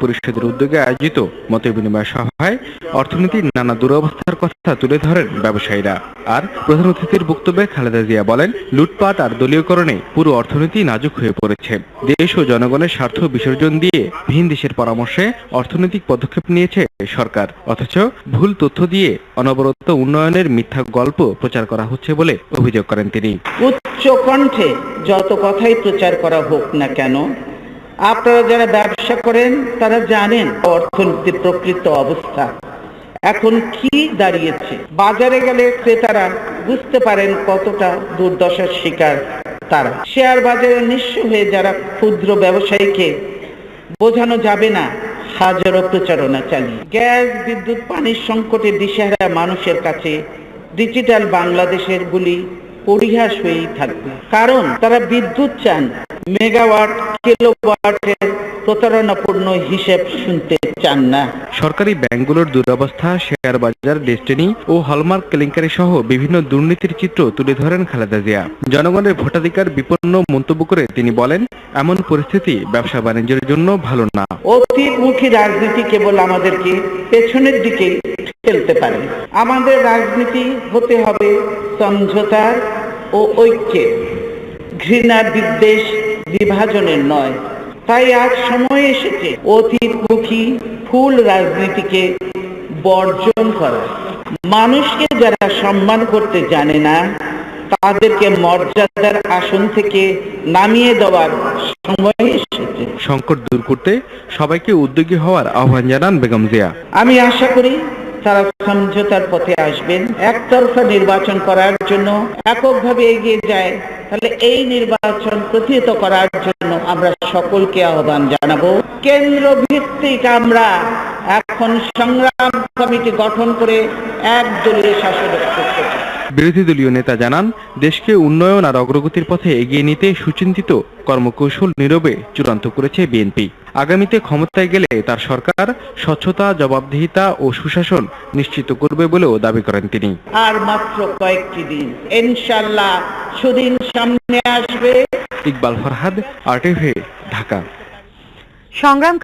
পরিষদের উদ্যোগে আয়োজিত মত বিনিময় সভায় অর্থনীতির নানা দুরবস্থার কথা তুলে ধরেন ব্যবসায়ীরা। আর প্রধান অতিথির বক্তব্যে খালেদা জিয়া বলেন, লুটপাট আর দলীয়করণে পুরো অর্থনীতি নাজুক হয়ে পড়েছে। দেশ ও জনগণের স্বার্থ বিসর্জন দিয়ে ভিন দেশের পরামর্শে অর্থনৈতিক পদক্ষেপ নিয়েছে সরকার। অথচ ভুল তথ্য দিয়ে অনবরত উন্নয়নের মিথ্যা গল্প প্রচার করা হচ্ছে বলে অভিযোগ করেন তিনি। উচ্চ কণ্ঠে যত কথাই প্রচার করা হোক না কেন আপনারা যারা ব্যবসা করেন, তারা জানেন অর্থনীতির প্রকৃত অবস্থা। এখন কি দাঁড়িয়েছে? বাজারে গেলে ক্রেতারা বুঝতে পারেন কতটা দুর্দশার শিকার তারা। শেয়ার বাজারে নিঃস্ব হয়ে যারা ক্ষুদ্র ব্যবসায়ীকে বোঝানো যাবে না, হাজারো প্রচারণা চালিয়ে। গ্যাস, বিদ্যুৎ, পানির সংকটে দিশেহারা মানুষের কাছে ডিজিটাল বাংলাদেশের বুলি পরিহাস হয়েই থাকবে। কারণ তারা বিদ্যুৎ চান মেগাওয়াট কিলোওয়াটের প্রতারণাপূর্ণ হিসেব শুনতে চান না। সরকারি ব্যাংকগুলোর দুরবস্থা শেয়ার বাজার ডেস্টিনি ও হলমার্ক কেলেঙ্কারি সহ বিভিন্ন দুর্নীতির চিত্র তুলে ধরেন খালেদা জিয়া। জনগণের ভোটাধিকার বিপন্ন মন্তব্য করে তিনি বলেন এমন পরিস্থিতি ব্যবসা বাণিজ্যের জন্য ভালো না। অতীতমুখী রাজনীতি কেবল আমাদেরকে পেছনের দিকে ঠেলতে পারে। আমাদের রাজনীতি হতে হবে সমঝোতার ও ঐক্যের। ঘৃণা বিদ্বেষ বিভাজনের নয়। তাই আজ সময় এসেছে অতীতমুখী ফুল রাজনীতিকে বর্জন করা। মানুষকে যারা সম্মান করতে জানে না তাদেরকে মর্যাদার আসন থেকে নামিয়ে দেওয়ার সময় এসেছে। সংকট দূর করতে সবাইকে উদ্যোগী হওয়ার আহ্বান জানান বেগম জিয়া। আমি আশা করি তারা সমঝোতার পথে আসবেন একতরফা নির্বাচন করার জন্য এককভাবে এগিয়ে যায়, তাহলে এই নির্বাচন প্রতিহত করার জন্য আমরা সকলকে আহ্বান জানাব কেন্দ্র ভিত্তিক আমরা এখন সংগ্রাম কমিটি গঠন করে একদলীয় শাসন করতে। বিরোধী দলীয় নেতা জানান দেশকে উন্নয়ন আর অগ্রগতির পথে এগিয়ে নিতে সুচিন্তিত কর্মকৌশল নীরবে চূড়ান্ত করেছে বিএনপি। আগামীতে ক্ষমতায় গেলে তার সরকার স্বচ্ছতা জবাবদিহিতা ও সুশাসন নিশ্চিত করবে বলেও দাবি করেন তিনি। আর মাত্র কয়েকটি দিন ইনশাল্লাহ সুদিন সামনে আসবে। ইকবাল ফরহাদ আরটিভি ঢাকা। সংগ্রাম